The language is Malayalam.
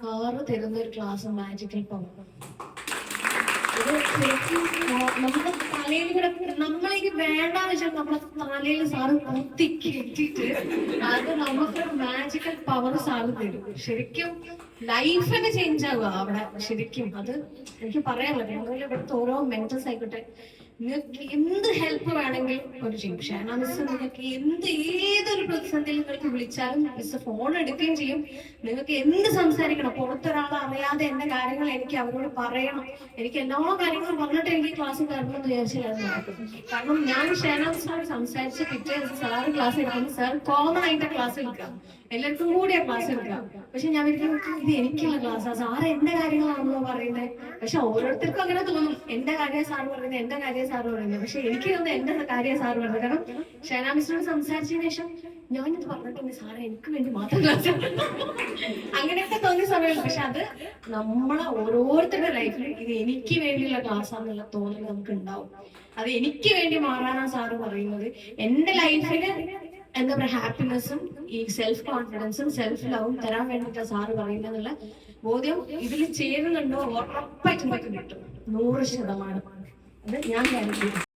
സാറ് തരുന്ന ഒരു ക്ലാസ് മാജിക്കൽ പവർ ഇത് ശരിക്കും നമ്മുടെ തലയിൽ കൂടെ നമ്മളേക്ക് വേണ്ടാന്ന് വെച്ചാൽ നമ്മുടെ തലയിൽ സാറ് കുത്തി കെട്ടിട്ട് അത് നമുക്കൊരു മാജിക്കൽ പവർ സാറ് തരും. ശരിക്കും ലൈഫിന് ചേഞ്ച് ആവുക അവിടെ. ശരിക്കും അത് എനിക്ക് പറയാൻ പറ്റും ഇവിടുത്തെ ഓരോ മെന്റൽസ് ആയിക്കോട്ടെ നിങ്ങൾക്ക് എന്ത് ഹെൽപ്പ് വേണമെങ്കിലും ഒരു ചെയ്യും മിസ് നിങ്ങൾക്ക് എന്ത് ഏതൊരു പ്രതിസന്ധിയിൽ നിങ്ങൾക്ക് വിളിച്ചാലും മിസ് ഫോൺ എടുക്കുകയും ചെയ്യും. നിങ്ങൾക്ക് എന്ത് സംസാരിക്കണം? പുറത്തൊരാൾ അറിയാതെ എന്റെ കാര്യങ്ങൾ എനിക്ക് അവരോട് പറയണം. എനിക്ക് എല്ലാ കാര്യങ്ങളും പറഞ്ഞിട്ട് എനിക്ക് ക്ലാസ്സിൽ കയറണം എന്ന് വിചാരിച്ചില്ലായിരുന്നു കാരണം ഞാൻ ഷാന മിസ്സിനോട് സംസാരിച്ച് പിറ്റേ സാറ് ക്ലാസ് എടുക്കുമ്പോൾ സാർ കോമൺ ആയിട്ട് ക്ലാസ് എടുക്കാം. എല്ലാവർക്കും കൂടിയാ ക്ലാസ് എടുക്കാം. പക്ഷെ ഞാൻ ഇത് എനിക്കുള്ള ക്ലാസ്സാ സാറ് എന്റെ കാര്യങ്ങളാണല്ലോ പറയുന്നത് പക്ഷെ ഓരോരുത്തർക്കും അങ്ങനെ തോന്നും. എന്റെ കാര്യം സാറ് പറയുന്നത് എന്റെ കാര്യം സാറ് പറയുന്നത്. പക്ഷെ എനിക്ക് തോന്നുന്നു എന്റെ കാര്യം സാറ് പറയുന്നത്. കാരണം ഷേന മിസ്സിനോട് സംസാരിച്ചതിന് ശേഷം ഞാനിത് പറഞ്ഞിട്ടുണ്ട് സാറേ എനിക്ക് വേണ്ടി മാത്രം ക്ലാസ് അങ്ങനെയൊക്കെ തോന്നിയ സമയമുണ്ട് പക്ഷെ അത് നമ്മളെ ഓരോരുത്തരുടെ ലൈഫിൽ ഇത് എനിക്ക് വേണ്ടിയുള്ള ക്ലാസ് ആണെന്നുള്ള തോന്നൽ നമുക്ക് ഉണ്ടാവും അത് എനിക്ക് വേണ്ടി മാറാനാണ് സാറ് പറയുന്നത്. എന്റെ ലൈഫിൽ എന്താ പറയുക ഹാപ്പിനെസ്സും ഈ സെൽഫ് കോൺഫിഡൻസും സെൽഫ് ലവും തരാൻ വേണ്ടിയിട്ട് സാറ് പറയുന്നതെന്നുള്ള ബോധ്യം ഇതിൽ ചേരുന്നുണ്ടോ ഉറപ്പായിട്ടും പറ്റും കിട്ടും. നൂറ് ശതമാനം. അത് ഞാൻ കാണിക്കുന്നു